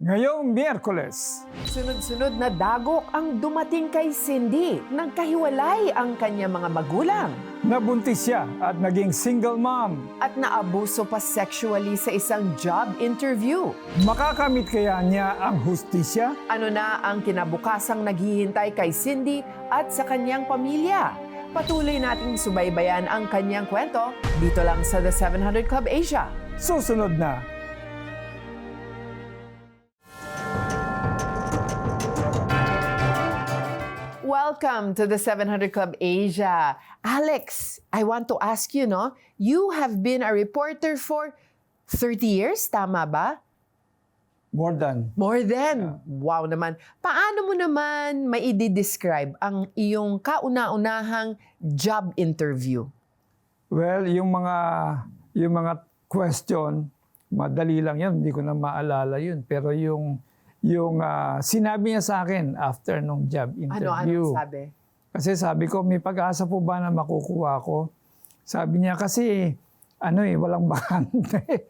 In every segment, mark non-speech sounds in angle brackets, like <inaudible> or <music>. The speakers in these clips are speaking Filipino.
Ngayong Miyerkules, Sunod-sunod na dagok ang dumating kay Cindy. Nagkahiwalay ang kanya mga magulang. nabuntis siya at naging single mom. At naabuso pa sexually sa isang job interview. Makakamit kaya niya ang hustisya? Ano na ang kinabukasang naghihintay kay Cindy at sa kanyang pamilya? Patuloy nating subaybayan ang kanyang kwento dito lang sa The 700 Club Asia. Susunod na. Welcome to the 700 Club Asia. Alex, I want to ask you, no? You have been a reporter for 30 years, tama ba? More than. More than. Wow naman. Paano mo naman maidi-describe ang iyong kauna-unahang job interview? Well, yung mga yung mga question, madali lang yan, hindi ko na maalala yun. Pero yung yung ah, sinabi niya sa akin after nung job Ano, interview. ano sabi? Kasi sabi ko, may pag-asa po ba na makukuha ko? Sabi niya, kasi ano eh, walang bakante. <laughs>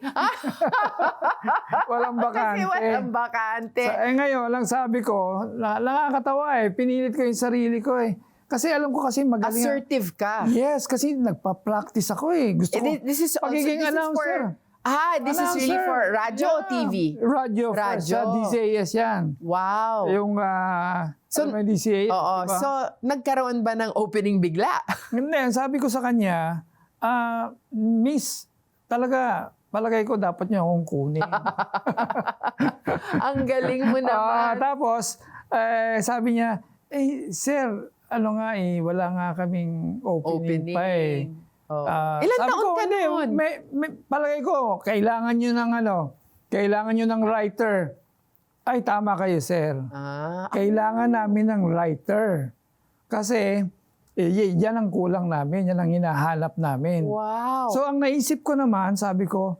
walang bakante. Kasi walang bakante. Sa, eh ngayon, lang sabi ko, na, nakakatawa eh, pinilit ko yung sarili ko eh. Kasi alam ko kasi magaling. Assertive ka. Yes, kasi nagpa-practice ako eh. Gusto Eh, ko, thi- this is also, pagiging this is for, announcer. Ah, this is really Announcer. for radio Yeah. TV? Radio. Radyo. Sa DCAS yan. Wow. Yung, ah, So, ano yung DCAS, Oo, diba? so nagkaroon ba ng opening bigla? <laughs> Hindi, sabi ko sa kanya, ah, miss, talaga, palagay ko dapat niya akong kunin. <laughs> Ang galing mo Ah, naman. tapos, eh, sabi niya, eh, sir, ano nga eh, wala nga kaming opening, opening. pa eh. Oo. Ah, Ilan taon ko, ka hindi, noon? May, may, palagay ko, kailangan nyo ng ano, kailangan nyo ng writer. Ay, tama kayo, sir. Ah, Kailangan namin ng writer. Kasi, eh, yan ang kulang namin, yan ang hinahanap namin. wow. So, ang naisip ko naman, sabi ko,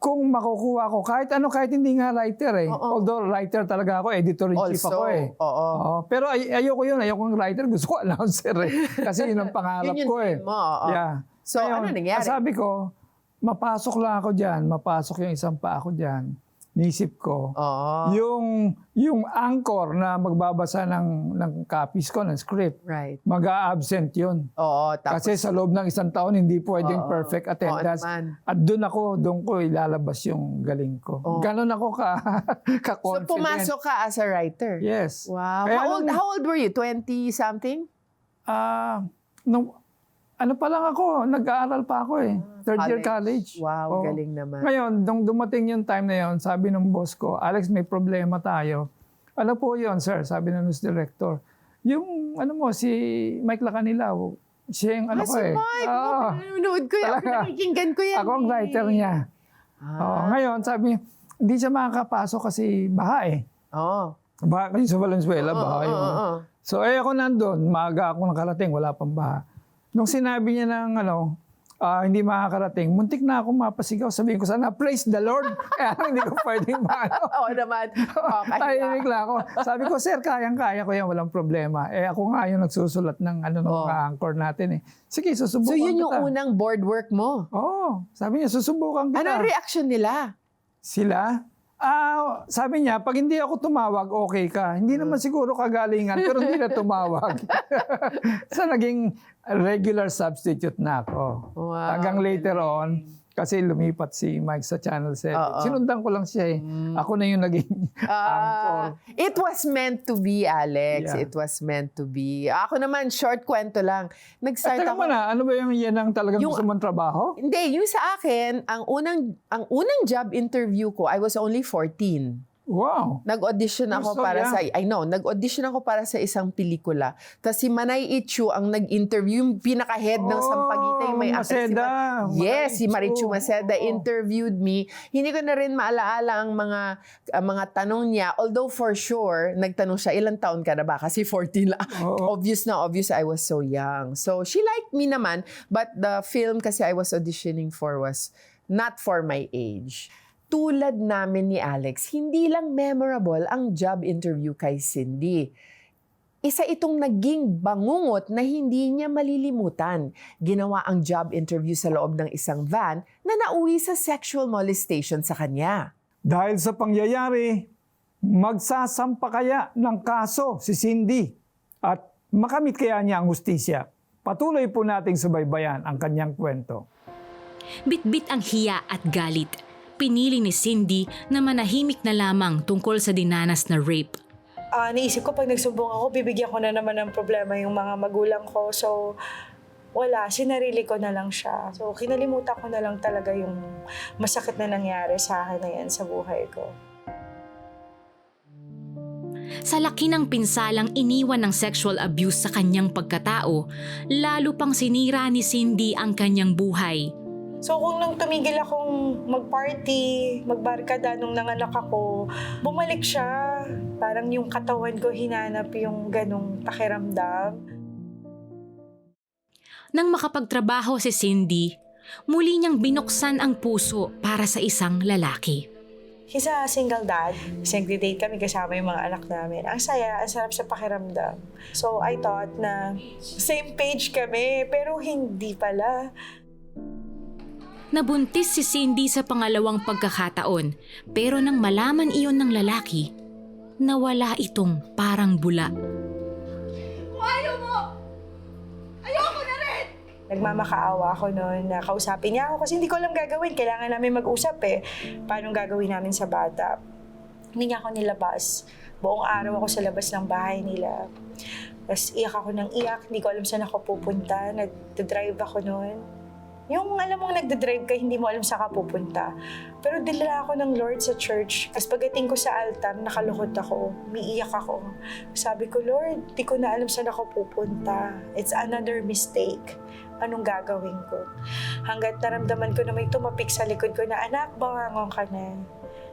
kung makukuha ko, kahit ano, kahit hindi nga writer eh. Oo. Although writer talaga ako, editor-in-chief also, ako eh. oo. Pero ay- ayoko yun, ayoko ng writer, gusto ko <laughs> announcer eh. Kasi yun ang pangarap Yun yung ko eh. dream mo, oo. Yeah. So, ano nangyari? Sabi ko, mapasok lang ako dyan, mapasok yung isang pa ako dyan. Nisip ko, Oo. yung, yung anchor na magbabasa ng, ng copies ko, ng script, Right. mag-a-absent yun. Oo, tapos. Kasi sa loob ng isang taon, hindi pwedeng Oo. perfect attendance. Oo naman. At doon ako, doon ko ilalabas yung galing ko. Oo. Ganon ako ka, <laughs> so, ka-confident. pumasok ka as a writer? Yes. Wow. Kaya How old, nung- how old were you? 20-something? Ah, nung, ano pa lang ako, nag-aaral pa ako eh. Third year college. Wow, Oo. galing naman. Ngayon, nung dumating yung time na yon, sabi ng boss ko, Alex, may problema tayo. Ano po yon sir? Sabi ng news director. Yung, ano mo, si Mike Lacanilaw, siya yung ano ah, ko si eh. Mike. Oh, Nanonood ko yan. Nakikinggan ko yan. Ako ang eh. writer niya. Ah. ngayon, sabi niya, hindi siya makakapasok kasi baha eh. Oo. Baha kasi sa Valenzuela, Oo, baha oo, yun. oo. So, eh ako nandun, maaga ako nakarating, wala pang baha. Nung sinabi niya ng ano, ah, hindi makakarating, muntik na ako mapasigaw. Sabihin ko sana, praise the Lord. <laughs> Kaya lang hindi ko pwedeng maano. <laughs> Oo naman. <laughs> Okay. Tahimik lang ako. Sabi ko, sir, kayang-kaya ko yan, walang problema. Eh ako nga yung nagsusulat ng ano ng mga anchor natin eh. Sige, susubukan So, yun yung kita. unang board work mo. Oo, sabi niya, susubukan kita. Anong reaction nila? Sila? Ah, sabi niya, pag hindi ako tumawag, okay ka. Hindi naman siguro kagalingan, pero hindi na tumawag. <laughs> so, naging regular substitute na ako. Wow. Hanggang later on, kasi lumipat si Mike sa Channel 7. Oo. Sinundan ko lang siya eh. Ako na yung naging anchor. Ah, it was meant to be, Alex. Yeah. It was meant to be. Ako naman, short kwento lang. Nag-start ako. na, ano ba yung yan ang talagang Yung- gusto mong trabaho? Hindi, yung sa akin, ang unang ang unang job interview ko, I was only 14. Wow. Nag-audition Oh, ako so para young. sa I know, nag-audition ako para sa isang pelikula. Tapos si Manay Ichu ang nag-interview, yung pinaka-head ng Oh, Sampaguita, yung may actress, si Maceda. Ma- Yes, si Marichu. Maceda Oo. interviewed me. Hindi ko na rin maalaala ang mga ang mga tanong niya. Although for sure, nagtanong siya, ilang taon ka na ba? Kasi 14 lang. Oo. Obvious na obvious I was so young. So she liked me naman, but the film kasi I was auditioning for was not for my age. Tulad namin ni Alex, hindi lang memorable ang job interview kay Cindy. Isa itong naging bangungot na hindi niya malilimutan. Ginawa ang job interview sa loob ng isang van na nauwi sa sexual molestation sa kanya. Dahil sa pangyayari, magsasampa kaya ng kaso si Cindy at makamit kaya niya ang hustisya. Patuloy po nating subaybayan ang kanyang kwento. Bitbit ang hiya at galit. Pinili ni Cindy na manahimik na lamang tungkol sa dinanas na rape. Ah, naisip ko pag nagsumbong ako, bibigyan ko na naman ng problema yung mga magulang ko. So, wala, sinarili ko na lang siya. So, kinalimutan ko na lang talaga yung masakit na nangyari sa akin na yan sa buhay ko. Sa laki ng pinsalang iniwan ng sexual abuse sa kanyang pagkatao, lalo pang sinira ni Cindy ang kanyang buhay. So, kung nung tumigil akong mag-party, magbarkada nung nanganak ako, bumalik siya. Parang yung katawan ko hinanap yung ganong pakiramdam. Nang makapagtrabaho si Cindy, muli niyang binuksan ang puso para sa isang lalaki. He's a single dad. Kasi nagde-date kami kasama yung mga anak namin. Ang saya, ang sarap sa pakiramdam. So, I thought na same page kami, pero hindi pala. Nabuntis si Cindy sa pangalawang pagkakataon, pero nang malaman iyon ng lalaki, nawala itong parang bula. Nagmamakaawa ako noon na kausapin niya ako kasi hindi ko alam gagawin. Kailangan namin mag-usap eh. Paano gagawin namin sa bata? Hindi niya ako nilabas. Buong araw ako sa labas ng bahay nila. Tapos iyak ako ng iyak. Hindi ko alam saan ako pupunta. Nag-drive ako noon. Yung alam mong nagde-drive ka, hindi mo alam saan ka pupunta. Pero dila ako ng Lord sa church. Tapos pagdating ko sa altar, nakalukot ako. Umiiyak ako. Sabi ko, Lord, di ko na alam saan ako pupunta. It's another mistake. Anong gagawin ko? Hanggat naramdaman ko na may tumapik sa likod ko na, anak, bangangon ka na.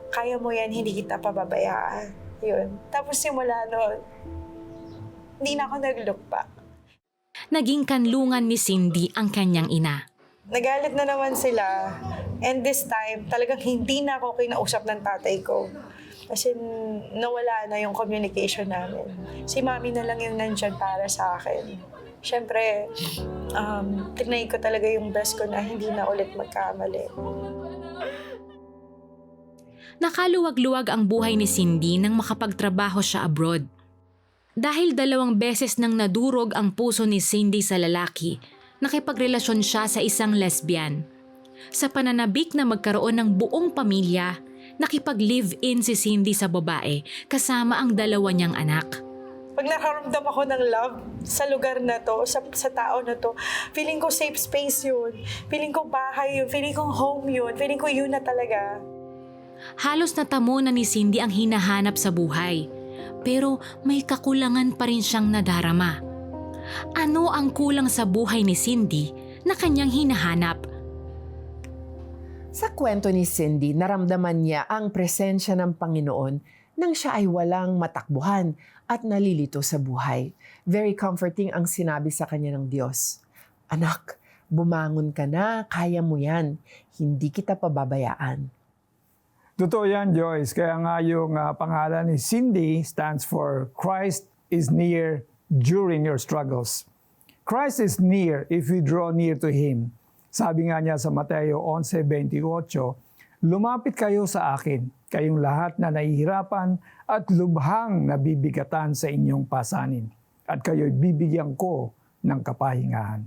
Kaya mo yan, hindi kita pababayaan. Yun. Tapos simula noon, hindi na ako nag-look back. Naging kanlungan ni Cindy ang kanyang ina. Nagalit na naman sila. And this time, talagang hindi na ako kinausap ng tatay ko. Kasi nawala na yung communication namin. Si mami na lang yung nandyan para sa akin. Siyempre, um, tinay ko talaga yung best ko na hindi na ulit magkamali. Nakaluwag-luwag ang buhay ni Cindy nang makapagtrabaho siya abroad. Dahil dalawang beses nang nadurog ang puso ni Cindy sa lalaki, nakipagrelasyon siya sa isang lesbian. Sa pananabik na magkaroon ng buong pamilya, nakipag-live-in si Cindy sa babae kasama ang dalawa niyang anak. Pag nakaramdam ako ng love sa lugar na to, sa, sa tao na to, feeling ko safe space yun. Feeling ko bahay yun. Feeling ko home yun. Feeling ko yun na talaga. Halos natamo na ni Cindy ang hinahanap sa buhay. Pero may kakulangan pa rin siyang nadarama. Ano ang kulang sa buhay ni Cindy na kanyang hinahanap? Sa kwento ni Cindy, naramdaman niya ang presensya ng Panginoon nang siya ay walang matakbuhan at nalilito sa buhay. Very comforting ang sinabi sa kanya ng Diyos. Anak, bumangon ka na, kaya mo yan. Hindi kita pababayaan. Totoo yan, Joyce. Kaya nga yung ah, pangalan ni Cindy stands for Christ is near during your struggles. Christ is near if you draw near to Him. Sabi nga niya sa Mateo 11.28, Lumapit kayo sa akin, kayong lahat na nahihirapan at lubhang nabibigatan sa inyong pasanin, at kayo'y bibigyan ko ng kapahingahan.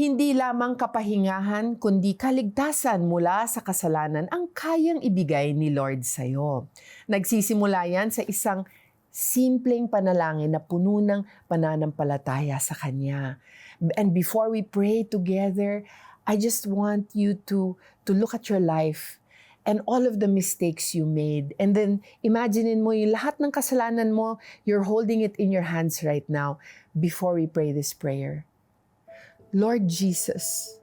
Hindi lamang kapahingahan, kundi kaligtasan mula sa kasalanan ang kayang ibigay ni Lord sa iyo. Nagsisimula yan sa isang simpleng panalangin na puno ng pananampalataya sa Kanya. And before we pray together, I just want you to, to look at your life and all of the mistakes you made. And then, imaginein mo yung lahat ng kasalanan mo, you're holding it in your hands right now before we pray this prayer. Lord Jesus,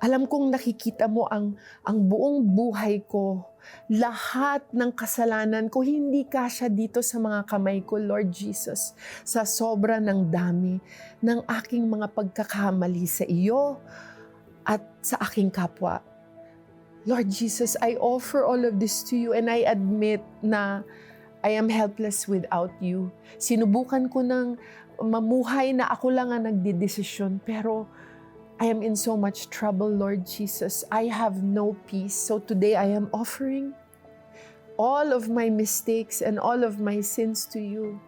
alam kong nakikita mo ang, ang buong buhay ko. Lahat ng kasalanan ko, hindi kasya dito sa mga kamay ko, Lord Jesus. Sa sobra ng dami ng aking mga pagkakamali sa iyo at sa aking kapwa. Lord Jesus, I offer all of this to you and I admit na I am helpless without you. Sinubukan ko ng mamuhay na ako lang ang nagdidesisyon pero I am in so much trouble, Lord Jesus. I have no peace. So today I am offering all of my mistakes and all of my sins to you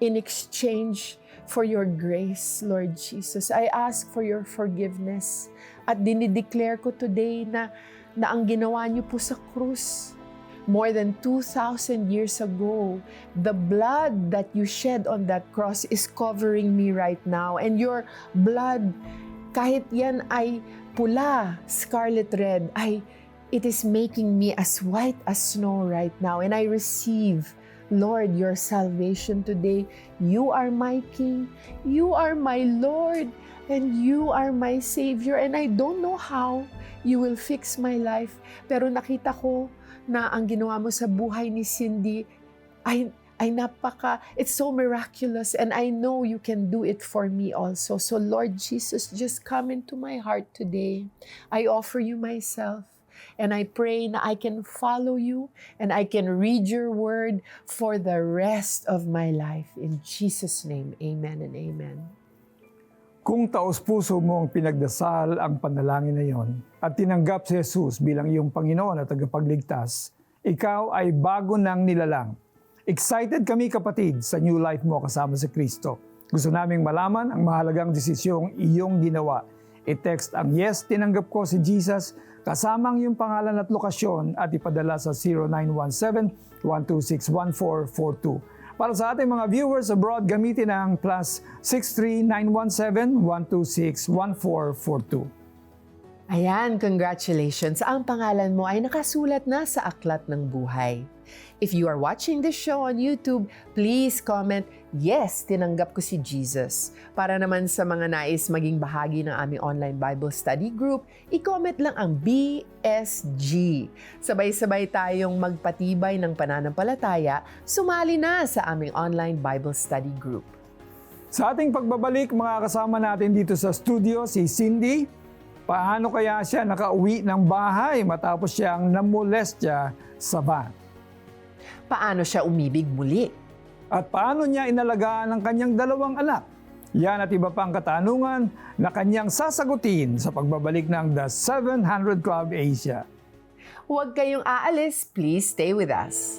in exchange for your grace, Lord Jesus. I ask for your forgiveness. At dinideclare ko today na, na ang ginawa niyo po sa krus, more than 2,000 years ago, the blood that you shed on that cross is covering me right now. And your blood, kahit yan ay pula, scarlet red, ay it is making me as white as snow right now. And I receive, Lord, your salvation today. You are my King. You are my Lord. And you are my Savior. And I don't know how you will fix my life. Pero nakita ko na ang ginawa mo sa buhay ni Cindy ay ay napaka, it's so miraculous and I know you can do it for me also. So Lord Jesus, just come into my heart today. I offer you myself and I pray na I can follow you and I can read your word for the rest of my life. In Jesus' name, amen and amen. Kung taos puso mo ang pinagdasal ang panalangin na yon at tinanggap si Jesus bilang iyong Panginoon at tagapagligtas, ikaw ay bago ng nilalang. Excited kami kapatid sa new life mo kasama si Kristo. Gusto naming malaman ang mahalagang desisyong iyong ginawa. I-text ang yes, tinanggap ko si Jesus kasama ang iyong pangalan at lokasyon at ipadala sa 0917-126-1442. Para sa ating mga viewers abroad, gamitin ang plus 63917-126-1442. Ayan, congratulations. Ang pangalan mo ay nakasulat na sa Aklat ng Buhay. If you are watching this show on YouTube, please comment, Yes, tinanggap ko si Jesus. Para naman sa mga nais maging bahagi ng aming online Bible study group, i-comment lang ang BSG. Sabay-sabay tayong magpatibay ng pananampalataya, sumali na sa aming online Bible study group. Sa ating pagbabalik, mga kasama natin dito sa studio, si Cindy. Paano kaya siya nakauwi ng bahay matapos siyang namolestya sa van? Paano siya umibig muli? At paano niya inalagaan ang kanyang dalawang anak? Yan at iba pang katanungan na kanyang sasagutin sa pagbabalik ng The 700 Club Asia. Huwag kayong aalis, please stay with us.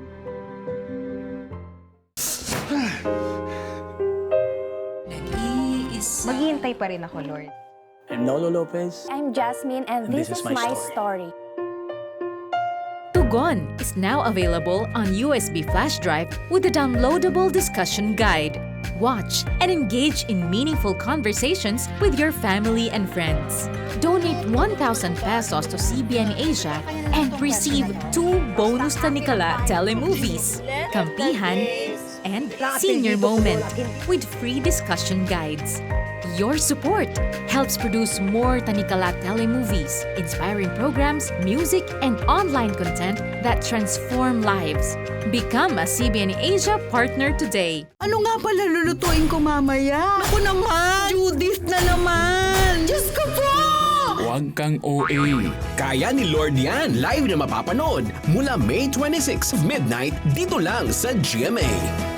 Pa rin ako, Lord. I'm Nolo Lopez. I'm Jasmine, and, And this, is, my story. Tugon is now available on USB flash drive with a downloadable discussion guide. Watch and engage in meaningful conversations with your family and friends. Donate 1,000 pesos to CBN Asia and receive two bonus Tanikala telemovies, Kampihan and Senior Moment with free discussion guides. Your support helps produce more Tanikala telemovies, inspiring programs, music, and online content that transform lives. Become a CBN Asia partner today. Ano nga pala lulutuin ko mamaya? Ako naman! Judith na naman! Diyos ko po! Huwag kang OA. Kaya ni Lord yan live na mapapanood mula May 26 of midnight dito lang sa GMA.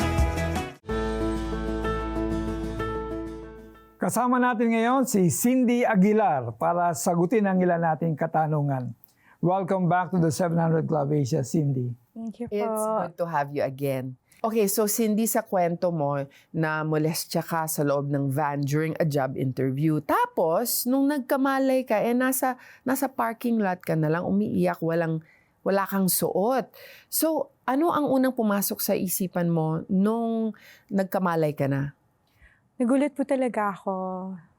Kasama natin ngayon si Cindy Aguilar para sagutin ang ilan nating katanungan. Welcome back to the 700 Club Asia, Cindy. Thank you po. It's good to have you again. Okay, so Cindy, sa kwento mo na molestya ka sa loob ng van during a job interview. Tapos, nung nagkamalay ka, eh nasa, nasa parking lot ka na lang, umiiyak, walang, wala kang suot. So, ano ang unang pumasok sa isipan mo nung nagkamalay ka na? Nagulat po talaga ako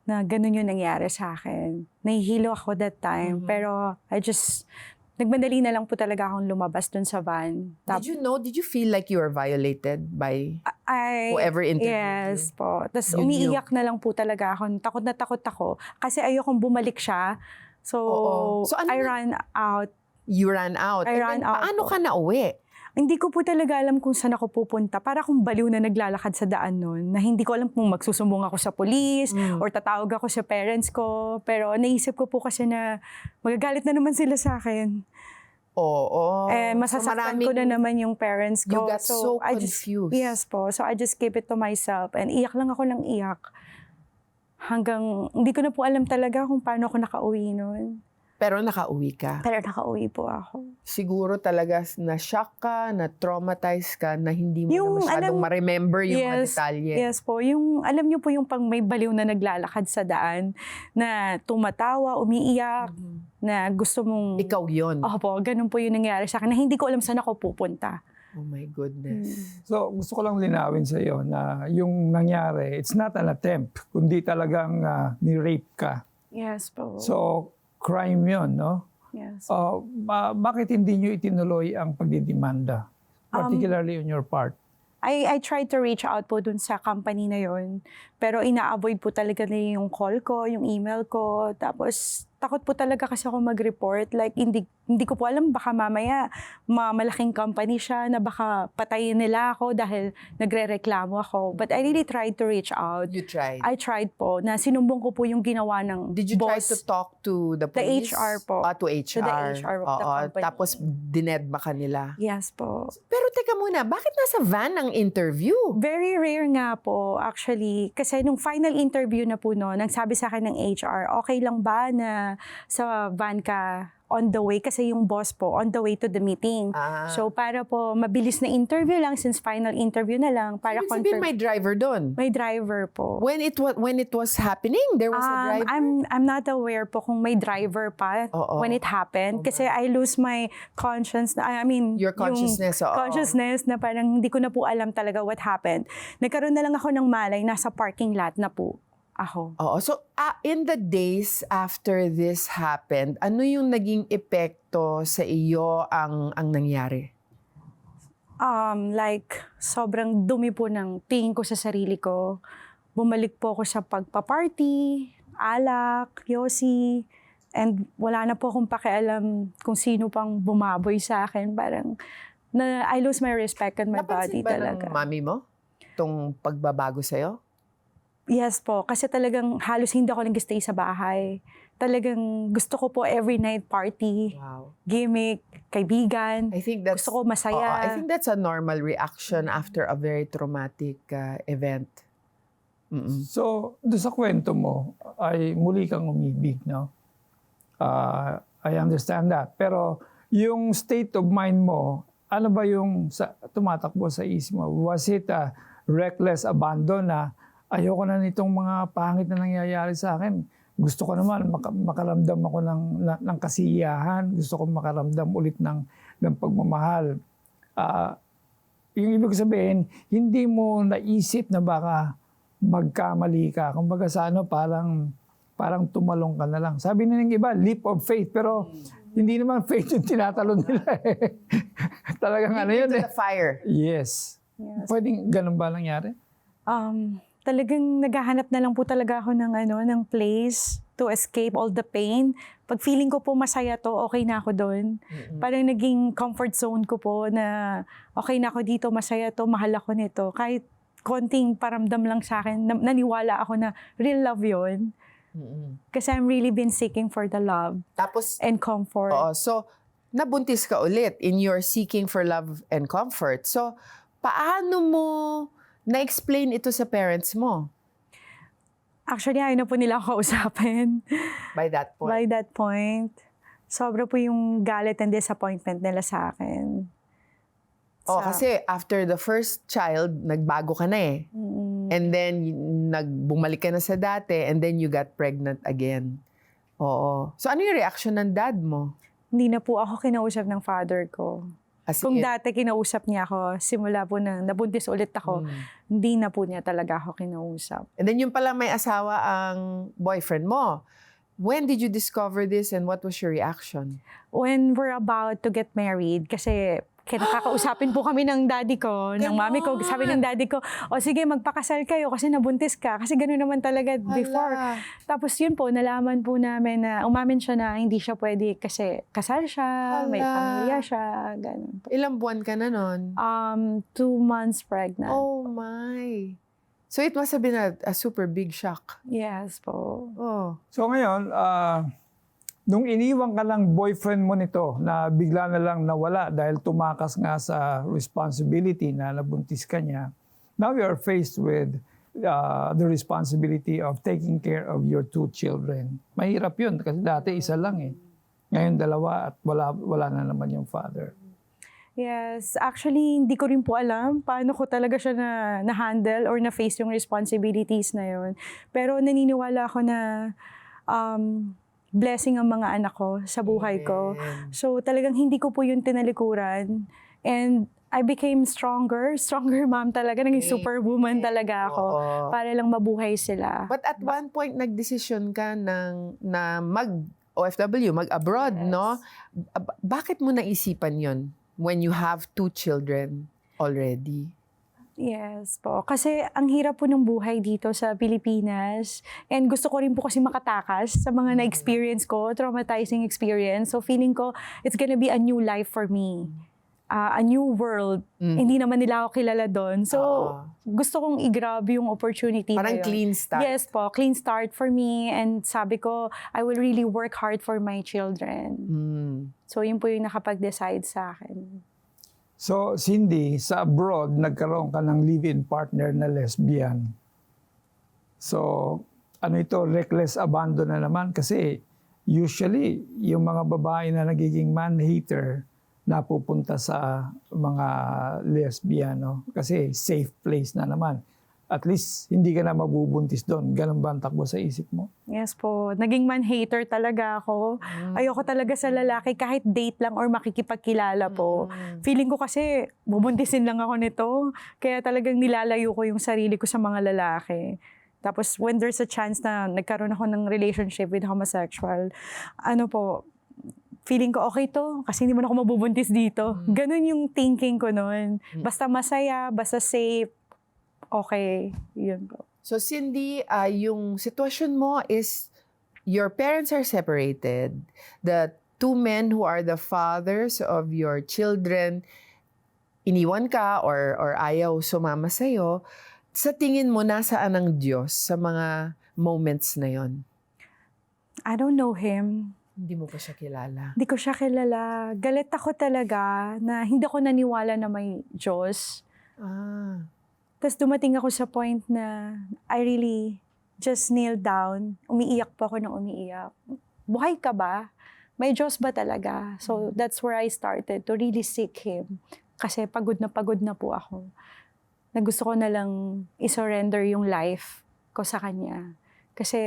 na ganun yung nangyari sa akin. Nahihilo ako that time, Mhm. pero I just, nagmadali na lang po talaga akong lumabas dun sa van. Tap- Did you know, did you feel like you were violated by I, whoever interviewed Yes you? po. Tapos You umiiyak na lang po talaga ako. Takot na takot ako. Kasi ayokong bumalik siya. So, Oo. So, ano I na- ran out You ran out. I And ran then, out Paano po. ka nauwi? Hindi ko po talaga alam kung saan ako pupunta. Para akong baliw na naglalakad sa daan nun. Na hindi ko alam kung magsusumbong ako sa polis Mm. or tatawag ako sa parents ko. Pero naisip ko po kasi na magagalit na naman sila sa akin. Oo. eh, So, masasaktan ko na maraming- naman yung parents You ko. got so I just, confused. yes po. So I just keep it to myself. And iyak lang ako ng iyak. Hanggang, hindi ko na po alam talaga kung paano ako nakauwi nun. Pero nakauwi ka. Pero nakauwi po ako. Siguro talaga na-shock ka, na-traumatize ka, na hindi mo Yung, na masyadong alam- ma-remember yung mga Yes, detalye. Yes po. Yung, alam niyo po yung pang may baliw na naglalakad sa daan, na tumatawa, umiiyak, Mhm. na gusto mong... Ikaw yun. Opo, ganun po yung nangyari sa akin, na hindi ko alam saan ako pupunta. Oh my goodness. So gusto ko lang linawin sa iyo na yung nangyari, it's not an attempt, kundi talagang ah, ni-rape ka. Yes po. So crime yon, no? yes. Uh, ba- bakit hindi nyo itinuloy ang pagdidemanda? Particularly on your part. I, I tried to reach out po dun sa company na yon pero ina-avoid po talaga na yung call ko, yung email ko. Tapos, takot po talaga kasi ako mag-report. Like, hindi, hindi ko po alam, baka mamaya ma- malaking company siya na baka patayin nila ako dahil nagre-reklamo ako. But I really tried to reach out. You tried. I tried po na sinumbong ko po yung ginawa ng Did you try boss. to talk to the The police? HR po. Ah, to HR. the HR of the Oo, company. Tapos dinedma ka nila. Yes po. Pero teka muna, bakit nasa van ang interview? Very rare nga po, actually. Kasi nung final interview na po no, nagsabi sa akin ng HR, okay lang ba na sa van ka on the way? Kasi yung boss po, on the way to the meeting. Ah. So, para po mabilis na interview lang, since final interview na lang, para sabihin confirm. may driver doon. May driver po. When it was when it was happening, there was a Um, driver. I'm I'm not aware po kung may driver pa Oo. when it happened kasi I lose my conscience na I mean Your yung consciousness, oo. consciousness na parang hindi ko na po alam talaga what happened. Nagkaroon na lang ako ng malay nasa parking lot na po ako. Oo. So, ah, in the days after this happened, ano yung naging epekto sa iyo ang ang nangyari? Um like sobrang dumi po ng tingin ko sa sarili ko. Bumalik po ako sa pagpa-party, alak, yosi, and wala na po akong pakialam kung sino pang bumaboy sa akin. Parang na I lose my respect and my body Napansin ba talaga. ng mami mo? Itong pagbabago sa'yo? Yes po, kasi talagang halos hindi ako nag-stay sa bahay. Talagang gusto ko po every night party, Wow. gimmick, kaibigan. I think that's... Gusto ko masaya. Oo, I think that's a normal reaction after a very traumatic uh, event. Mm-mm. So, doon sa kwento mo, ay muli kang umibig, no? Ah, I understand that. Pero yung state of mind mo, ano ba yung sa, tumatakbo sa isip mo? Was it a reckless abandon na ayoko na nitong mga pangit na nangyayari sa akin? Gusto ko naman maka, makaramdam ako ng, ng, ng kasiyahan. Gusto ko makaramdam ulit ng, ng pagmamahal. Ah, yung ibig sabihin, hindi mo naisip na baka magkamali ka. Kumbaga sa ano, parang, parang tumalong ka na lang. Sabi na ng iba, leap of faith. Pero hindi naman faith yung tinatalon nila <laughs> eh. Talagang ano yun eh. the fire. Yes. Yes. Pwedeng ganun ba nangyari? Um, talagang naghahanap na lang po talaga ako ng ano, ng place to escape all the pain. Pag feeling ko po masaya to, okay na ako doon. Parang naging comfort zone ko po na okay na ako dito, masaya to, mahal ako nito. Kahit konting paramdam lang sa akin, na- naniwala ako na real love yon Mm-mm. Kasi I'm really been seeking for the love Tapos, and comfort. oo, so, nabuntis ka ulit in your seeking for love and comfort. So, paano mo na-explain ito sa parents mo Actually, ayaw na po nila ako kausapin. by that point? By that point, sobra po yung galit and disappointment nila sa akin. oh, Sa- kasi after the first child, nagbago ka na eh. Mm, And then, nagbumalik ka na sa dati, and then you got pregnant again. Oo. So, ano yung reaction ng dad mo? hindi na po ako kinausap ng father ko. As Kung in- dati kinausap niya ako, simula po nang nabuntis ulit ako, Mm. hindi na po niya talaga ako kinausap. And then yung pala may asawa ang boyfriend mo. When did you discover this and what was your reaction? When we're about to get married, kasi kinakakausapin po kami ng daddy ko, ng mami ko. Sabi ng daddy ko, o sige, magpakasal kayo kasi nabuntis ka. Kasi gano'n naman talaga before. Hala. Tapos yun po, nalaman po namin na umamin siya na hindi siya pwede kasi kasal siya, may Hala. pamilya siya, ganun po. Ilang buwan ka na nun? Um, two months pregnant. Oh my. So it must have been a, a super big shock. Yes po. Oh. So ngayon, ah, nung iniwan ka ng boyfriend mo nito na bigla na lang nawala dahil tumakas nga sa responsibility na nabuntis ka niya, now you are faced with uh, the responsibility of taking care of your two children. Mahirap yun kasi dati isa lang eh. Ngayon dalawa at wala, wala na naman yung father. Yes, actually, hindi ko rin po alam paano ko talaga siya na, na-handle or na-face yung responsibilities na yun. Pero naniniwala ako na um, blessing ang mga anak ko sa buhay ko. So talagang hindi ko po yun tinalikuran. And I became stronger, <laughs> stronger mom talaga. Naging superwoman talaga ako Oo. para lang mabuhay sila. But at one point, nagdesisyon ka ng, na mag OFW, mag-abroad, Yes. no? Ba- Bakit mo naisipan yon when you have two children already? Yes po. Kasi ang hirap po ng buhay dito sa Pilipinas. And gusto ko rin po kasi makatakas sa mga na-experience ko, traumatizing experience. So feeling ko, it's gonna be a new life for me. Ah, a new world. Mm. Hindi naman nila ako kilala doon. So, Oo. gusto kong i-grab yung opportunity Parang na yun. clean start. Yes po, clean start for me. And sabi ko, I will really work hard for my children. Mm. So, yun po yung nakapag-decide sa akin. So Cindy, sa abroad, nagkaroon ka ng live-in partner na lesbian. So ano ito, reckless abandon na naman kasi usually yung mga babae na nagiging man-hater napupunta sa mga lesbian, no? kasi safe place na naman. At least hindi ka na mabubuntis doon. Ganun ba ang takbo sa isip mo? Yes po. Naging man-hater talaga ako. Ayoko talaga sa lalaki kahit date lang or makikipagkilala po. Feeling ko kasi bubuntisin lang ako nito. Kaya talagang nilalayo ko yung sarili ko sa mga lalaki. Tapos when there's a chance na nagkaroon ako ng relationship with homosexual, ano po, feeling ko okay to kasi hindi mo na ako mabubuntis dito. Ganun yung thinking ko noon. Basta masaya, basta safe, okay. Yun po. So Cindy, ah, yung sitwasyon mo is your parents are separated. The two men who are the fathers of your children, iniwan ka or, or ayaw sumama sa'yo. Sa tingin mo, nasaan ang Diyos sa mga moments na yon? I don't know him. Hindi mo pa siya kilala. Hindi ko siya kilala. Galit ako talaga na hindi ako naniwala na may Diyos. Ah. Tapos dumating ako sa point na I really just kneel down. Umiiyak pa ako ng umiiyak. Buhay ka ba? May Diyos ba talaga? So that's where I started to really seek Him. Kasi pagod na pagod na po ako. Na gusto ko na lang isurrender yung life ko sa Kanya. Kasi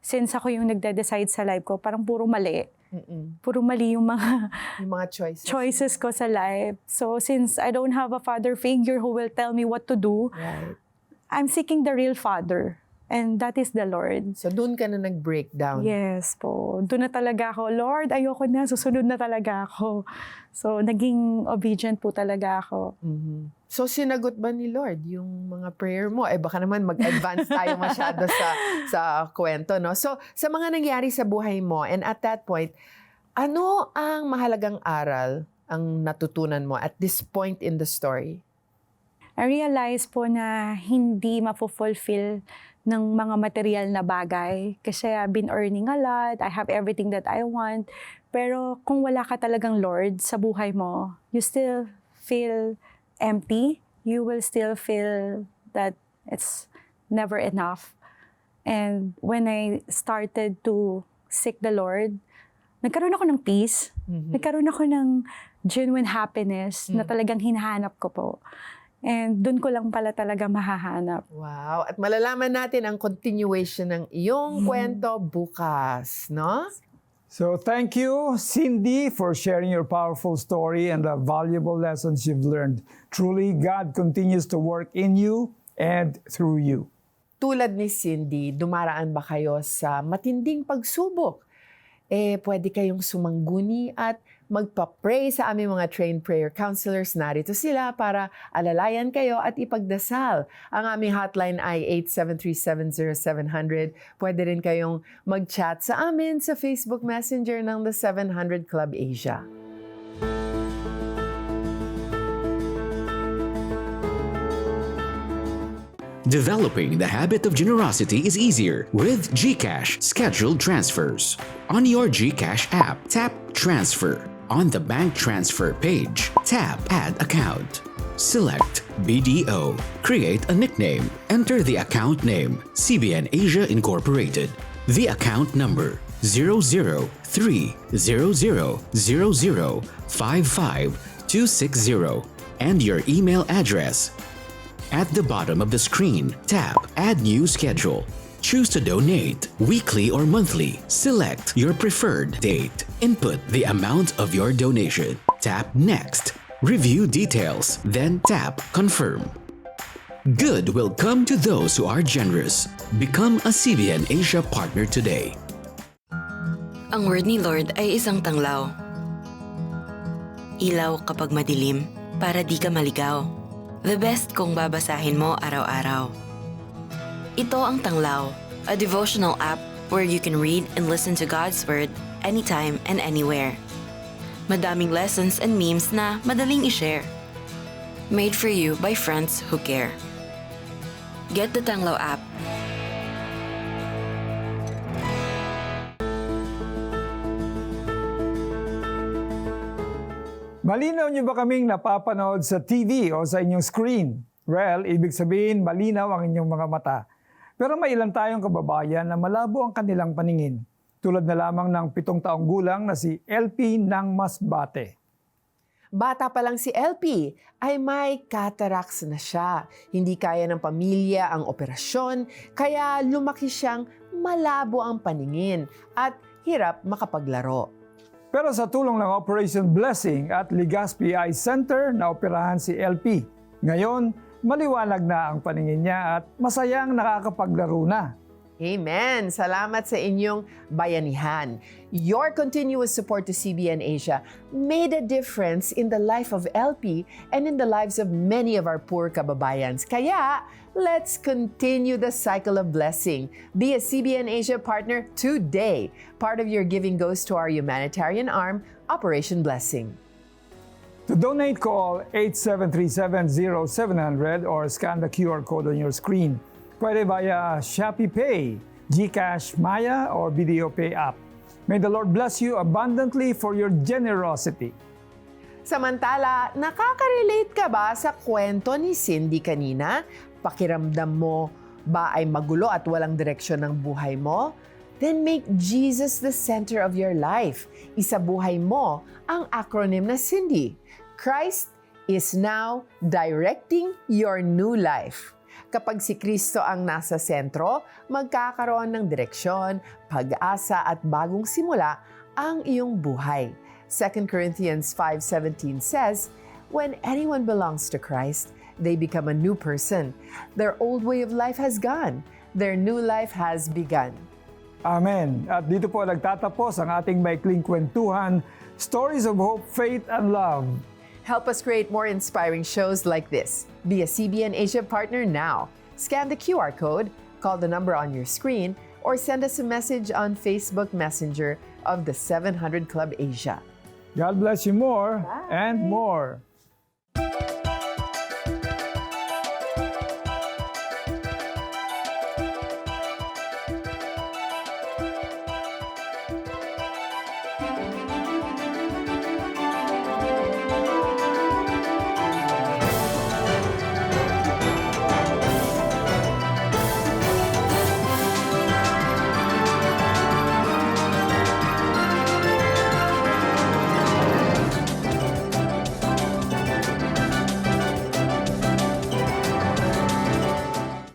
since ako yung nagde-decide sa life ko, parang puro mali. Mm-mm. Puro mali yung mga <laughs> Yung mga choices. choices ko sa life. So since I don't have a father figure who will tell me what to do, Right. I'm seeking the real father. And that is the Lord. So doon ka na nag-breakdown. Yes po. Doon na talaga ako, Lord, ayoko na, susunod na talaga ako. So, naging obedient po talaga ako. Mhm. So, sinagot ba ni Lord yung mga prayer mo? Eh, baka naman mag-advance tayo <laughs> masyado sa, sa kwento, no? So, sa mga nangyari sa buhay mo, and at that point, ano ang mahalagang aral ang natutunan mo at this point in the story? I realize po na hindi mapufulfill ng mga material na bagay. Kasi I've been earning a lot, I have everything that I want. Pero kung wala ka talagang Lord sa buhay mo, you still feel empty. You will still feel that it's never enough. And when I started to seek the Lord, nagkaroon ako ng peace. Nagkaroon ako ng genuine happiness na talagang hinahanap ko po. And doon ko lang pala talaga mahahanap. Wow. At malalaman natin ang continuation ng iyong kwento bukas, no? So thank you, Cindy, for sharing your powerful story and the valuable lessons you've learned. Truly, God continues to work in you and through you. tulad ni Cindy, dumaraan ba kayo sa matinding pagsubok? Eh, pwede kayong sumangguni at magpa-pray sa aming mga trained prayer counselors. Narito sila para alalayan kayo at ipagdasal. Ang aming hotline ay 87370700. Pwede rin kayong mag-chat sa amin sa Facebook Messenger ng The 700 Club Asia. Developing the habit of generosity is easier with GCash scheduled transfers. On your GCash app, tap Transfer. On the bank transfer page, tap Add Account. Select BDO. Create a nickname. Enter the account name CBN Asia Incorporated. The account number 003000055 and your email address at the bottom of the screen, tap Add New Schedule. Choose to donate weekly or monthly. Select your preferred date. Input the amount of your donation. Tap Next. Review details, then tap Confirm. Good will come to those who are generous. Become a CBN Asia partner today. Ang word ni Lord ay isang tanglaw. Ilaw kapag madilim para di ka maligaw. The best kung babasahin mo araw-araw. Ito ang Tanglaw, a devotional app where you can read and listen to God's Word anytime and anywhere. Madaming lessons and memes na madaling i-share. Made for you by friends who care. Get the Tanglaw app Malinaw niyo ba kaming napapanood sa TV o sa inyong screen? Well, ibig sabihin malinaw ang inyong mga mata. Pero may ilan tayong kababayan na malabo ang kanilang paningin. Tulad na lamang ng pitong taong gulang na si LP ng Masbate. Bata pa lang si LP ay may cataracts na siya. Hindi kaya ng pamilya ang operasyon, kaya lumaki siyang malabo ang paningin at hirap makapaglaro. Pero sa tulong ng Operation Blessing at Legazpi Eye Center, naoperahan si LP. Ngayon, maliwanag na ang paningin niya at masayang nakakapaglaro na. Amen! Salamat sa inyong bayanihan. Your continuous support to CBN Asia made a difference in the life of LP and in the lives of many of our poor kababayans. Kaya, let's continue the cycle of blessing. Be a CBN Asia partner today. Part of your giving goes to our humanitarian arm, Operation Blessing. To donate, call 8737-0700 or scan the QR code on your screen. Pwede via Shopee Pay, GCash, Maya, or Video Pay app. May the Lord bless you abundantly for your generosity. Samantala, nakaka-relate ka ba sa kwento ni Cindy kanina? Pakiramdam mo ba ay magulo at walang direksyon ng buhay mo? Then make Jesus the center of your life. Isabuhay mo ang acronym na Cindy. Christ is now directing your new life. Kapag si Kristo ang nasa sentro, magkakaroon ng direksyon, pag-asa at bagong simula ang iyong buhay. 2 Corinthians 5.17 says, When anyone belongs to Christ, they become a new person. Their old way of life has gone. Their new life has begun. Amen. At dito po nagtatapos ang ating maikling kwentuhan, Stories of Hope, Faith, and Love. Help us create more inspiring shows like this. Be a CBN Asia partner now. Scan the QR code, call the number on your screen, or send us a message on Facebook Messenger of the 700 Club Asia. God bless you more and more.